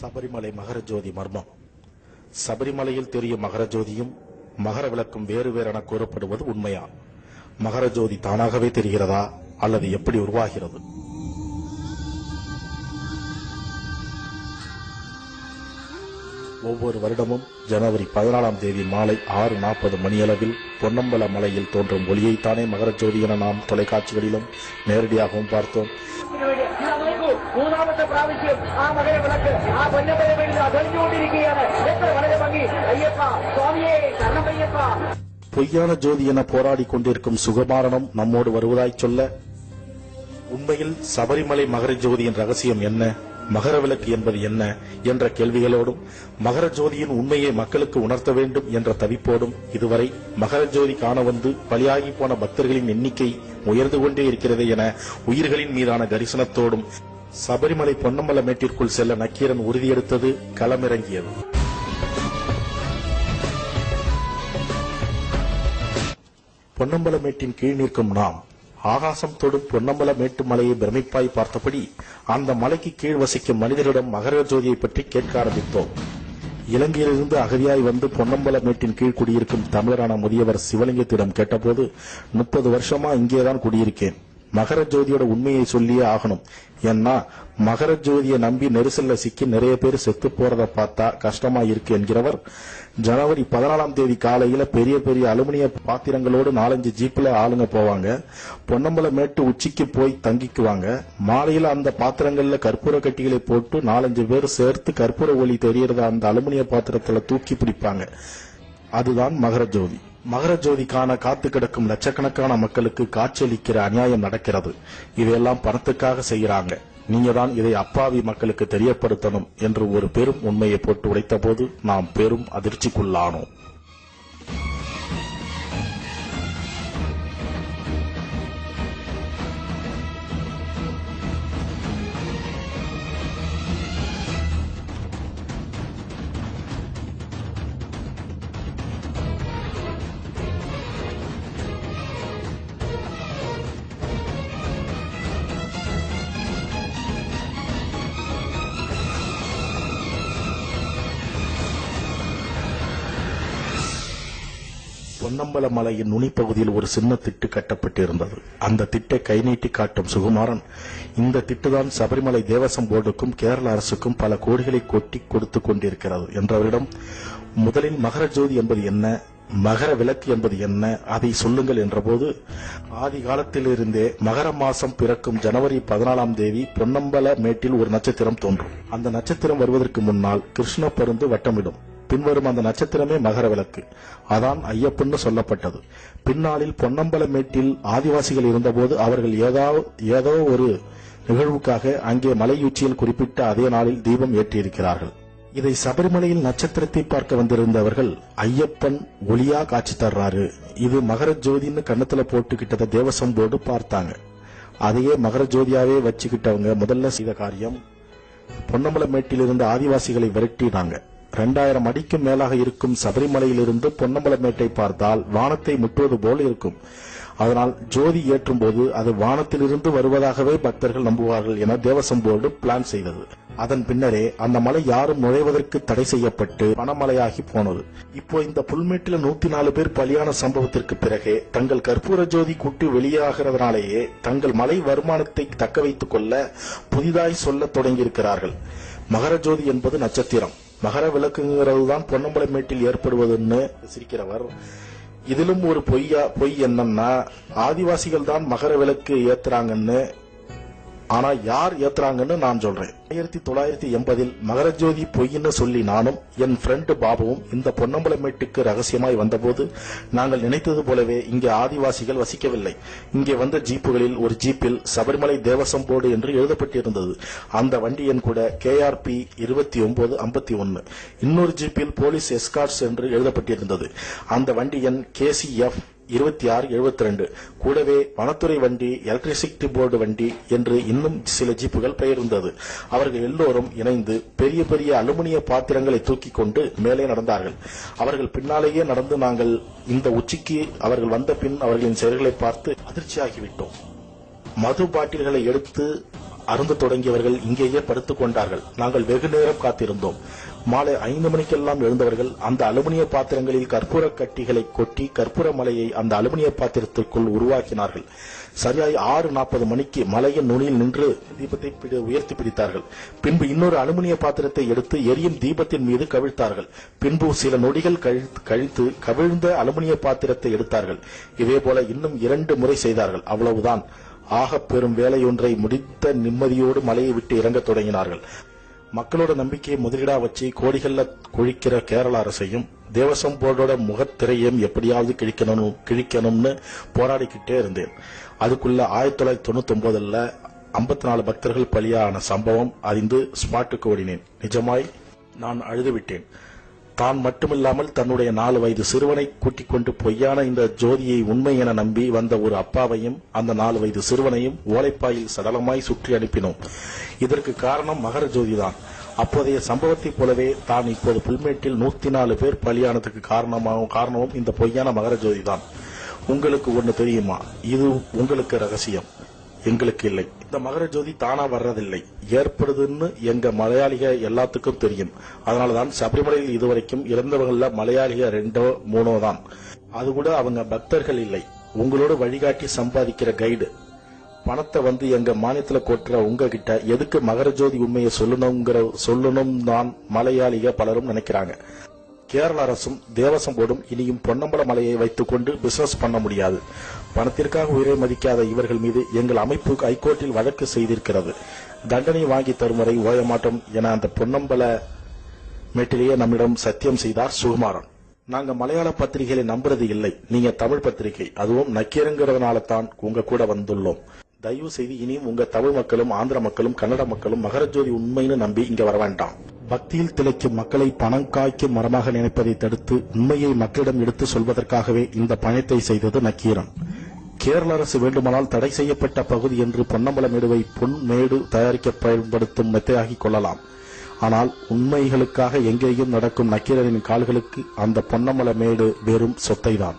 சபரிமலை மகரஜோதி மர்மம். சபரிமலையில் தெரியும் மகரஜோதியும் மகர விளக்கும் வேறு வேறென கூறப்படுவது உண்மையா? மகரஜோதி தானாகவே தெரிகிறதா? அல்லது எப்படி உருவாகிறது? ஒவ்வொரு வருடமும் ஜனவரி பதினாலாம் தேதி மாலை ஆறு நாற்பது மணியளவில் பொன்னம்பல மலையில் தோன்றும் ஒளியைத்தானே மகரஜோதி என நாம் தொலைக்காட்சிகளிலும் நேரடியாகவும் பார்த்தோம். മൂന്നാമത്തെ പ്രാവശ്യം ആ മകര വിളക്ക് ആ പൊന്നമല വേണ്ടി അതെറിഞ്ഞുകൊണ്ടിരിക്കുകയാണ് എത്ര വളരെ ഭംഗി അയ്യപ്പ സ്വാമിയെ ശരണമയ്യപ്പ பொய்யான ஜோதி என போராடி கொண்டிருக்கும் சுகமாரணம் நம்மோடு வருவதாய் சொல்ல உண்மையில் சபரிமலை மகர ஜோதியின் ரகசியம் என்ன மகர விளக்கு என்பது என்ன என்ற கேள்விகளோடும் மகர ஜோதியின் உண்மையை மக்களுக்கு உணர்த்த வேண்டும் என்ற தவிப்போடும் இதுவரை மகர ஜோதி காண வந்து பலியாகி போன பக்தர்களின் எண்ணிக்கை உயர்ந்து கொண்டே இருக்கிறது என உயிர்களின் மீதான கரிசனத்தோடும் சபரிமலை பொன்னம்பல மேட்டிற்குள் செல்ல நக்கீரன் உறுதியெடுத்தது களமிறங்கியது. பொன்னம்பல மேட்டின் கீழ் நிற்கும் நாம் ஆகாசம் தொடும் பொன்னம்பல மேட்டு மலையை பிரமிப்பாய் பார்த்தபடி அந்த மலைக்கு கீழ் வசிக்கும் மனிதரிடம் மகர ஜோதியை பற்றி கேட்க ஆரம்பித்தோம். இலங்கையிலிருந்து அகதியாய் வந்து பொன்னம்பல மேட்டின் கீழ் குடியிருக்கும் தமிழரான முதியவர் சிவலிங்கத்திடம் கேட்டபோது முப்பது வருஷமா இங்கேதான் குடியிருக்கேன். மகர ஜோதியோட உண்மையை சொல்லியே ஆகணும். ஏன்னா மகர ஜோதியை நம்பி நெரிசல்ல சிக்கி நிறைய பேர் செத்து போறத பார்த்தா கஷ்டமா இருக்கு என்கிறவர் ஜனவரி பதினாலாம் தேதி காலையில பெரிய பெரிய அலுமினிய பாத்திரங்களோடு நாலஞ்சு ஜீப்ல ஆளுங்க போவாங்க. பொன்னம்பல மேட்டு உச்சிக்கு போய் தங்கிக்குவாங்க. மாலையில அந்த பாத்திரங்கள்ல கற்பூர கட்டிகளை போட்டு நாலஞ்சு பேர் சேர்த்து கற்பூர ஒளி தெரியறத அந்த அலுமினிய பாத்திரத்துல தூக்கி பிடிப்பாங்க. அதுதான் மகர ஜோதி மகர காத்து கிடக்கும் லட்சக்கணக்கான மக்களுக்கு காட்சியளிக்கிற அநியாயம் நடக்கிறது. இதையெல்லாம் பணத்துக்காக செய்யறாங்க நீங்க தான் இதை அப்பாவி மக்களுக்கு தெரியப்படுத்தணும் என்று ஒரு பெரும் உண்மையை போட்டு உடைத்தபோது நாம் பெரும் அதிர்ச்சிக்குள்ளானோம். பொன்னம்பல மலையின் நுனிப்பகுதியில் ஒரு சின்ன திட்டு கட்டப்பட்டிருந்தது. அந்த திட்டை கை நீட்டி காட்டும் சுகுமாரன் இந்த திட்டுதான் சபரிமலை தேவசம் போர்டுக்கும் கேரள அரசுக்கும் பல கோடிகளை கொட்டி கொடுத்து கொண்டிருக்கிறது என்றவரிடம் முதலில் மகர ஜோதி என்பது என்ன? மகர விளக்கு என்பது என்ன? அதை சொல்லுங்கள் என்றபோது ஆதி காலத்திலிருந்தே மகர மாசம் பிறக்கும் ஜனவரி பதினாலாம் தேதி பொன்னம்பல மேட்டில் ஒரு நட்சத்திரம் தோன்றும். அந்த நட்சத்திரம் வருவதற்கு முன்னால் கிருஷ்ண பருந்து வட்டமிடும். பின்வரும் அந்த நட்சத்திரமே மகர விளக்கு. அதான் ஐயப்பன்னு சொல்லப்பட்டது. பின்னாளில் பொன்னம்பலமேட்டில் ஆதிவாசிகள் இருந்தபோது அவர்கள் ஏதோ ஏதோ ஒரு நிகழ்வுக்காக அங்கே மலையுச்சியில் குறிப்பிட்ட அதே நாளில் தீபம் ஏற்றியிருக்கிறார்கள். இதை சபரிமலையில் நட்சத்திரத்தை பார்க்க வந்திருந்தவர்கள் ஐயப்பன் ஒளியா காட்சி தர்றாரு. இது மகர ஜோதின்னு கன்னத்துல போட்டுக்கிட்டத தேவசம் போர்டு பார்த்தாங்க. அதையே மகர ஜோதியாவே வச்சுக்கிட்டவங்க முதல்ல செய்த காரியம் பொன்னம்பலமேட்டில் இருந்த ஆதிவாசிகளை விரட்டினாங்க. ரெண்டாயிரம் அடிக்கும் மேலாக இருக்கும் சபரிமலையிலிருந்து பொன்னம்பலமேட்டை பார்த்தால் வானத்தை முட்டுவது போல் இருக்கும். அதனால் ஜோதி ஏற்றும் போது அது வானத்திலிருந்து வருவதாகவே பக்தர்கள் நம்புவார்கள் என தேவசம் போர்டு பிளான் செய்தது. அதன் பின்னரே அந்த மலை யாரும் நுழைவதற்கு தடை செய்யப்பட்டு பணமலையாகி போனது. இப்போ இந்த புல்மேட்டில நூத்தி நாலு பேர் பலியான சம்பவத்திற்கு பிறகே தங்கள் கற்பூர ஜோதி கூட்டு வெளியாகிறதுனாலேயே தங்கள் மலை வருமானத்தை தக்க வைத்துக் கொள்ள புதிதாய் சொல்லத் தொடங்கியிருக்கிறார்கள். மகர ஜோதி என்பது நட்சத்திரம். மகர விளக்குங்கிறது தான் பொன்னம்பல மேட்டில் ஏற்படுவதுன்னு சிரிக்கிறவர். இதிலும் ஒரு பொய்யா பொய் என்னன்னா ஆதிவாசிகள் தான் மகர விளக்கு ஏத்துறாங்கன்னு ஆனா யார் ஏத்துறாங்கன்னு நான் சொல்றேன். ஆயிரத்தி தொள்ளாயிரத்தி எண்பதில் மகரஜோதி பொய்ன்னு சொல்லி நானும் என் ஃப்ரெண்டு பாபுவும் இந்த பொன்னம்பலமேட்டுக்கு ரகசியமாய் வந்தபோது நாங்கள் நினைத்தது போலவே இங்கே ஆதிவாசிகள் வசிக்கவில்லை. இங்கே வந்த ஜீப்புகளில் ஒரு ஜீப்பில் சபரிமலை தேவசம் போர்டு என்று எழுதப்பட்டிருந்தது. அந்த வண்டி எண் கூட கேஆர்பி இருபத்தி ஒன்பது ஐம்பத்தி ஒன்னு. இன்னொரு ஜீப்பில் போலீஸ் எஸ்கார்ட்ஸ் என்று எழுதப்பட்டிருந்தது. அந்த வண்டி எண் கேசிஎஃப் இருபத்தி ஆறு எழுபத்தி ரெண்டு கூடவே வனத்துறை வண்டி எலக்ட்ரிசிட்டி போர்டு வண்டி என்று இன்னும் சில ஜீப்புகள் பெயர்ந்தது அவர்கள் எல்லோரும் இணைந்து பெரிய பெரிய அலுமினிய பாத்திரங்களை தூக்கி கொண்டு மேலே நடந்தார்கள். அவர்கள் பின்னாலேயே நடந்து நாங்கள் இந்த உச்சிக்கு அவர்கள் வந்த பின் அவர்களின் செயல்களை பார்த்து அதிர்ச்சியாகிவிட்டோம். மது பாட்டில்களை எடுத்து அருந்து தொடங்கியவர்கள் இங்கேயே படுத்துக் கொண்டார்கள். நாங்கள் வெகு நேரம் காத்திருந்தோம். மாலை ஐந்து மணிக்கெல்லாம் எழுந்தவர்கள் அந்த அலுமினிய பாத்திரங்களில் கற்பூர கட்டிகளை கொட்டி கற்பூர மலையை அந்த அலுமினிய பாத்திரத்திற்குள் உருவாக்கினார்கள். சரியாய் ஆறு நாற்பது மணிக்கு மலையின் நுனியில் நின்று தீபத்தை உயர்த்தி பிடித்தார்கள். பின்பு இன்னொரு அலுமினிய பாத்திரத்தை எடுத்து எரியும் தீபத்தின் மீது கவிழ்த்தார்கள். பின்பு சில நொடிகள் கழித்து- கழித்து கவிழ்ந்த அலுமினிய பாத்திரத்தை எடுத்தார்கள். இதேபோல இன்னும் இரண்டு முறை செய்தார்கள். அவ்வளவுதான். ஆகப் பெரும் வேலையொன்றை முடித்த நிம்மதியோடு மலையை விட்டு இறங்கத் தொடங்கினார்கள். மக்களோட நம்பிக்கையை முதலீடா வச்சு கோடிகள்ல குழிக்கிற கேரள அரசையும் தேவசம் போர்டோட முகத்திரையும் எப்படியாவது கிழிக்கணும் கிழிக்கணும்னு போராடிக்கிட்டே இருந்தேன். அதுக்குள்ள ஆயிரத்தி தொள்ளாயிரத்தி தொண்ணூத்தி ஒன்பதுல ஐம்பத்தி நாலு பக்தர்கள் பலியான சம்பவம் அறிந்து ஸ்மார்ட்டுக்கு ஓடினேன். நிஜமாய் நான் அழுதுவிட்டேன். தான் மட்டுமில்லாமல் தன்னுடைய நாலு வயது சிறுவனை கூட்டிக் கொண்டு பொய்யான இந்த ஜோதியை உண்மை என நம்பி வந்த ஒரு அப்பாவையும் அந்த நாலு வயது சிறுவனையும் ஓலைப்பாயில் சடலமாய் சுற்றி அனுப்பினோம். இதற்கு காரணம் மகர ஜோதிதான். அப்போதைய சம்பவத்தைப் போலவே தான் இப்போது புல்மேட்டில் நூத்தி நாலு பேர் பலியானதுக்கு காரணமாகவும் காரணமும் இந்த பொய்யான மகர ஜோதிதான். உங்களுக்கு ஒன்று தெரியுமா? இது உங்களுக்கு ரகசியம். எங்களுக்கு இல்லை. இந்த மகர ஜோதி தானா வர்றதில்லை. ஏற்படுதுன்னு எங்க மலையாளிக எல்லாத்துக்கும் தெரியும். அதனாலதான் சபரிமலையில் இதுவரைக்கும் இறந்தவங்கள மலையாளிக ரெண்டோ மூணோ தான். அது கூட அவங்க பக்தர்கள் இல்லை. உங்களோட வழிகாட்டி சம்பாதிக்கிற கைடு பணத்தை வந்து எங்க மாநிலத்துல கொட்டுற உங்ககிட்ட எதுக்கு மகர ஜோதி உண்மையை சொல்லணுங்கிற சொல்லணும் தான் மலையாளிக பலரும் நினைக்கிறாங்க. கேரள அரசும் தேவசம் போர்டும் இனியும் பொன்னம்பல மலையை வைத்துக்கொண்டு பிசினஸ் பண்ண முடியாது. பணத்திற்காக உயிரை மதிக்காத இவர்கள் மீது எங்கள் அமைப்பு ஹைகோர்ட்டில் வழக்கு செய்திருக்கிறது. தண்டனை வாங்கி தரும் வரை ஓய மாட்டோம் என அந்த பொன்னம்பல மேட்டிலேயே நம்மிடம் சத்தியம் செய்தார் சுகுமாரன். நாங்க மலையாள பத்திரிகைகளை நம்புறது இல்லை. நீங்க தமிழ் பத்திரிகை. அதுவும் நக்கீரங்கிறதுனால தான் உங்க கூட வந்துள்ளோம். தயவு செய்து இனியும் உங்க தமிழ் மக்களும் ஆந்திர மக்களும் கன்னட மக்களும் மகரஜோதி உண்மைன்னு நம்பி இங்க வர வேண்டாம். பக்தியில் திளைக்கும் மக்களை பணம் காய்க்கும் மரமாக நினைப்பதை தடுத்து உண்மையை மக்களிடம் எடுத்து சொல்வதற்காகவே இந்த பயணத்தை செய்தது நக்கீரன். கேரள அரசு வேண்டுமானால் தடை செய்யப்பட்ட பகுதி என்று பொன்னம்பலமேடுவை பொன் மேடு தயாரிக்க பயன்படுத்தும் மெத்தையாகிக் கொள்ளலாம். ஆனால் உண்மைகளுக்காக எங்கேயும் நடக்கும் நக்கீரனின் கால்களுக்கு அந்த பொன்னம்பலமேடு வெறும் சொத்தைதான்.